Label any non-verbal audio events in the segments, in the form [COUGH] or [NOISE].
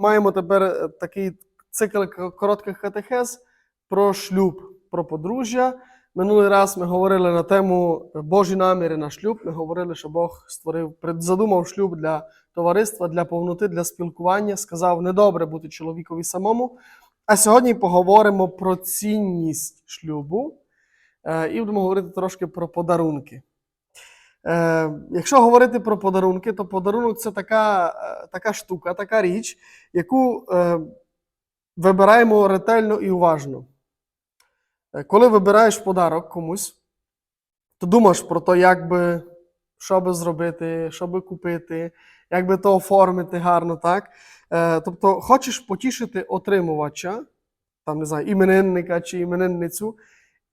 маємо тепер е, такий цикл коротких катехез про шлюб, про подружжя. Минулий раз ми говорили на тему Божі наміри на шлюб. Ми говорили, що Бог створив, задумав шлюб для товариства, для повноти, для спілкування. Сказав, недобре бути чоловікові самому. А сьогодні поговоримо про цінність шлюбу е, і будемо говорити трошки про подарунки. Е, якщо говорити про подарунки, то подарунок це така, е, така штука, така річ, яку е, вибираємо ретельно і уважно. Е, Коли вибираєш подарок комусь, то думаєш про те, як би, що би зробити, що би купити, як би то оформити гарно, так? Е, тобто, хочеш потішити отримувача, там, не знаю, іменинника чи іменинницю,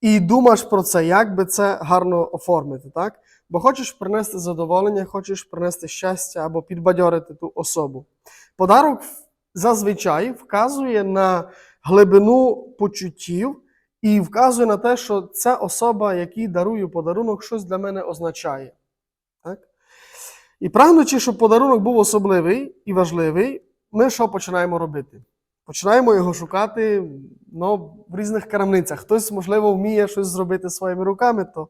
і думаєш про це, як би це гарно оформити, так? Бо хочеш принести задоволення, хочеш принести щастя або підбадьорити ту особу. Подарок зазвичай вказує на глибину почуттів і вказує на те, що ця особа, якій дарую подарунок, щось для мене означає. Так? І прагнучи, щоб подарунок був особливий і важливий, ми що починаємо робити? Починаємо його шукати ну, в різних крамницях. Хтось, можливо, вміє щось зробити своїми руками, то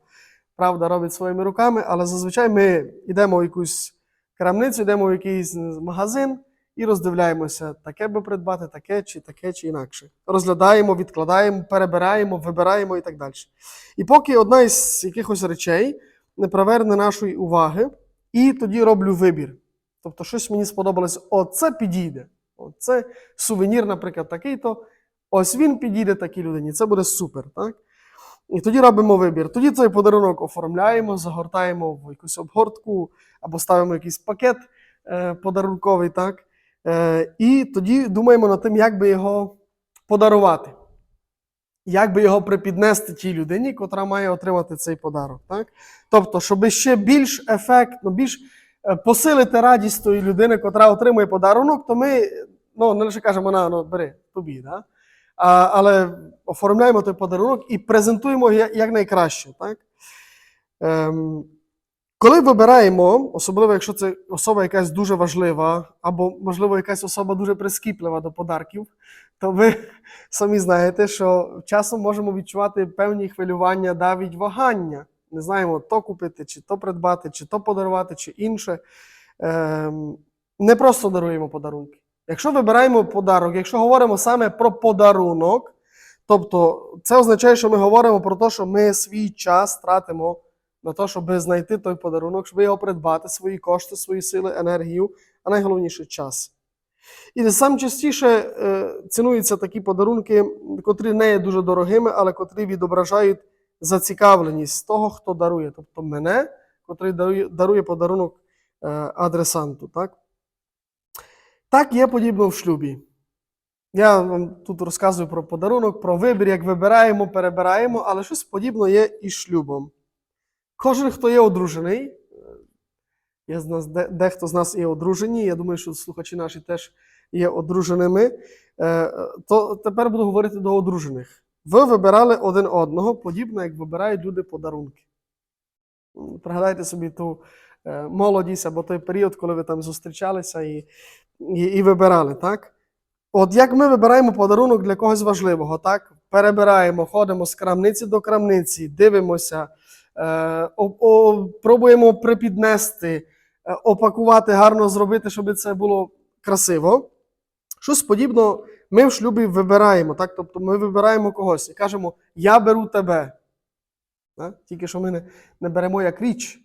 правда робить своїми руками, але зазвичай ми йдемо в якусь крамницю, йдемо в якийсь магазин і роздивляємося, таке би придбати, таке, чи таке, чи інакше. Розглядаємо, відкладаємо, перебираємо, вибираємо і так далі. І поки одна із якихось речей не приверне нашої уваги, і тоді роблю вибір. Тобто, щось мені сподобалось, оце підійде. Оце сувенір, наприклад, такий-то. Ось він підійде такій людині. Це буде супер. Так? І тоді робимо вибір. Тоді цей подарунок оформляємо, загортаємо в якусь обгортку або ставимо якийсь пакет е, подарунковий, так? Е, і тоді думаємо над тим, як би його подарувати. Як би його припіднести тій людині, котра має отримати цей подарок. Так? Тобто, щоб ще більш ефектно, більш е, посилити радість тої людини, котра отримує подарунок, то ми ну, не лише кажемо, на, ну, бери, тобі. Да? А, але оформляємо той подарунок і презентуємо я- якнайкраще. Так? Ем, коли вибираємо, особливо якщо це особа якась дуже важлива, або, можливо, якась особа дуже прискіплива до подарків, то ви самі знаєте, що часом можемо відчувати певні хвилювання, навіть вагання. Не знаємо, то купити, чи то придбати, чи то подарувати, чи інше. Ем, не просто даруємо подарунки. Якщо вибираємо подарок, якщо говоримо саме про подарунок, тобто це означає, що ми говоримо про те, що ми свій час тратимо на те, щоб знайти той подарунок, щоб його придбати, свої кошти, свої сили, енергію, а найголовніше час. І сам частіше е, цінуються такі подарунки, котрі не є дуже дорогими, але котрі відображають зацікавленість того, хто дарує, тобто мене, котрий дарує, подарунок е, адресанту. Так? Так є подібно в шлюбі. Я вам тут розказую про подарунок, про вибір, як вибираємо, перебираємо, але щось подібне є і шлюбом. Кожен, хто є одружений, е, є з нас, де- дехто з нас є одружені, я думаю, що слухачі наші теж є одруженими, е, то тепер буду говорити до одружених. Ви вибирали один одного, подібно, як вибирають люди подарунки. Пригадайте собі ту е, молодість або той період, коли ви там зустрічалися і, і, і вибирали, так? От як ми вибираємо подарунок для когось важливого, так? Перебираємо, ходимо з крамниці до крамниці, дивимося, е, о, о, пробуємо припіднести, е, опакувати, гарно зробити, щоб це було красиво. Щось подібно ми в шлюбі вибираємо, так? Тобто ми вибираємо когось і кажемо, я беру тебе. Так? Тільки що ми не, не беремо як річ.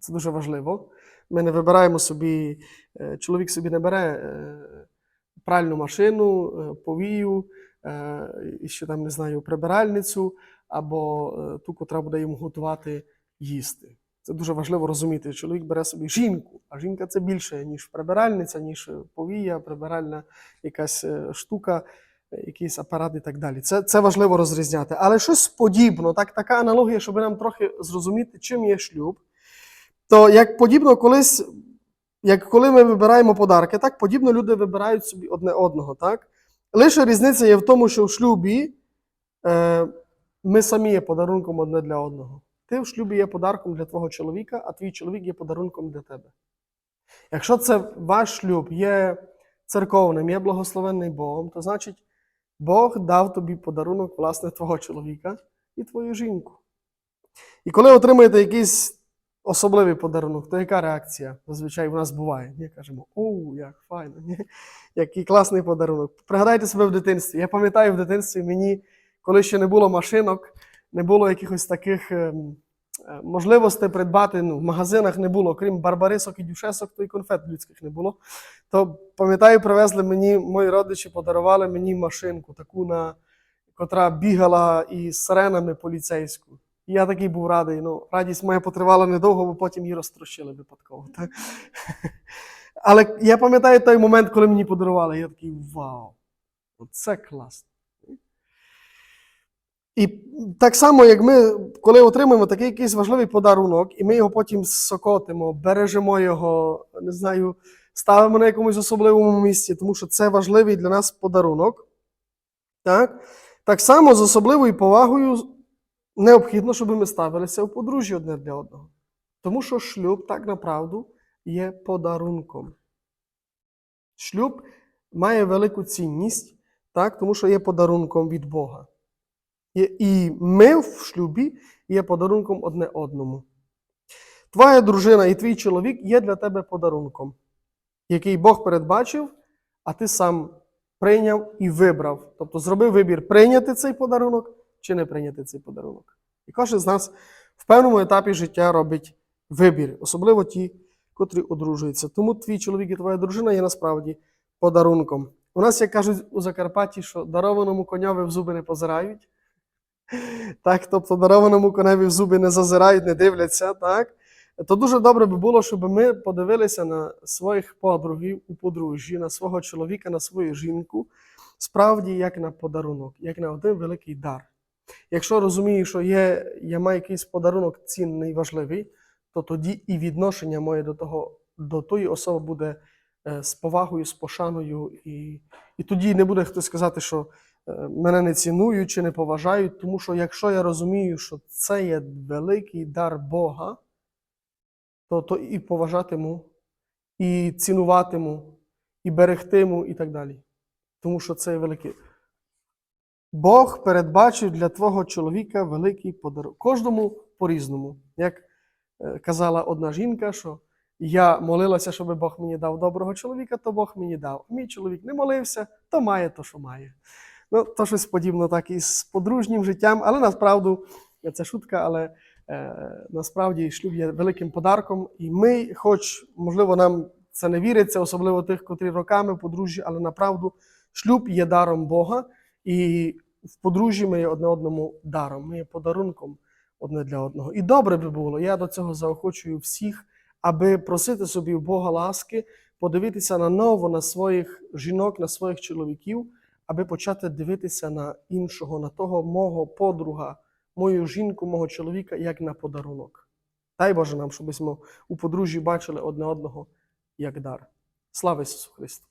Це дуже важливо. Ми не вибираємо собі, е, чоловік собі не бере е, пральну машину, е, повію, і ще там, не знаю, прибиральницю або ту, котра буде йому готувати їсти. Це дуже важливо розуміти. Чоловік бере собі жінку, а жінка це більше, ніж прибиральниця, ніж повія, прибиральна якась штука, якийсь апарат і так далі. Це, це важливо розрізняти. Але щось подібно, так, така аналогія, щоб нам трохи зрозуміти, чим є шлюб. То як подібно колись, як коли ми вибираємо подарки, так подібно люди вибирають собі одне одного. Так? Лише різниця є в тому, що в шлюбі е, ми самі є подарунком одне для одного. Ти в шлюбі є подарком для твого чоловіка, а твій чоловік є подарунком для тебе. Якщо це ваш шлюб є церковним, є благословенний Богом, то значить, Бог дав тобі подарунок, власне, твого чоловіка і твою жінку. І коли отримаєте якийсь особливий подарунок, то яка реакція зазвичай в нас буває? Ми кажемо, оу, як файно, ні? який класний подарунок. Пригадайте себе в дитинстві. Я пам'ятаю в дитинстві мені, коли ще не було машинок, не було якихось таких ем, е, можливостей придбати ну, в магазинах не було, крім барбарисок і дюшесок, то і конфет людських не було. То пам'ятаю, привезли мені, мої родичі подарували мені машинку, таку на котра бігала із сиренами поліцейську. І я такий був радий. Ну, радість моя потривала недовго, бо потім її розтрощили випадково. Так? [LAUGHS] Але я пам'ятаю той момент, коли мені подарували, я такий вау! Оце класно. І так само, як ми, коли отримуємо такий якийсь важливий подарунок, і ми його потім сокотимо, бережемо його, не знаю, ставимо на якомусь особливому місці, тому що це важливий для нас подарунок. Так, так само з особливою повагою необхідно, щоб ми ставилися у подружжі одне для одного. Тому що шлюб, так направду, є подарунком. Шлюб має велику цінність, так, тому що є подарунком від Бога. І ми в шлюбі є подарунком одне одному. Твоя дружина і твій чоловік є для тебе подарунком, який Бог передбачив, а ти сам прийняв і вибрав. Тобто зробив вибір прийняти цей подарунок чи не прийняти цей подарунок. І кожен з нас в певному етапі життя робить вибір, особливо ті, котрі одружуються. Тому твій чоловік і твоя дружина є насправді подарунком. У нас, як кажуть у Закарпатті, що дарованому коньові в зуби не позирають. Так, тобто дарованому коневі в зуби не зазирають, не дивляться, так? То дуже добре би було, щоб ми подивилися на своїх подругів у подружжі, на свого чоловіка, на свою жінку, справді як на подарунок, як на один великий дар. Якщо розумію, що є, я маю якийсь подарунок цінний, важливий, то тоді і відношення моє до того, до тої особи буде е, з повагою, з пошаною, і, і тоді не буде хтось сказати, що е, мене не цінують чи не поважають, тому що якщо я розумію, що це є великий дар Бога, то, то і поважатиму, і цінуватиму, і берегтиму, і так далі. Тому що це є великий. Бог передбачив для твого чоловіка великий подарунок. Кожному по-різному. Як е, казала одна жінка, що я молилася, щоб Бог мені дав доброго чоловіка, то Бог мені дав. Мій чоловік не молився, то має то, що має. Ну, то щось подібно так і з подружнім життям, але насправді це шутка, але е, насправді шлюб є великим подарком. І ми, хоч, можливо, нам це не віриться, особливо тих, котрі роками подружжі, але направду шлюб є даром Бога, і в подружжі ми є одне одному даром, ми є подарунком одне для одного. І добре би було, я до цього заохочую всіх, аби просити собі у Бога ласки, подивитися на ново на своїх жінок, на своїх чоловіків, аби почати дивитися на іншого, на того мого подруга, мою жінку, мого чоловіка, як на подарунок. Дай Боже нам, щоб ми у подружжі бачили одне одного як дар. Слава Ісусу Христу!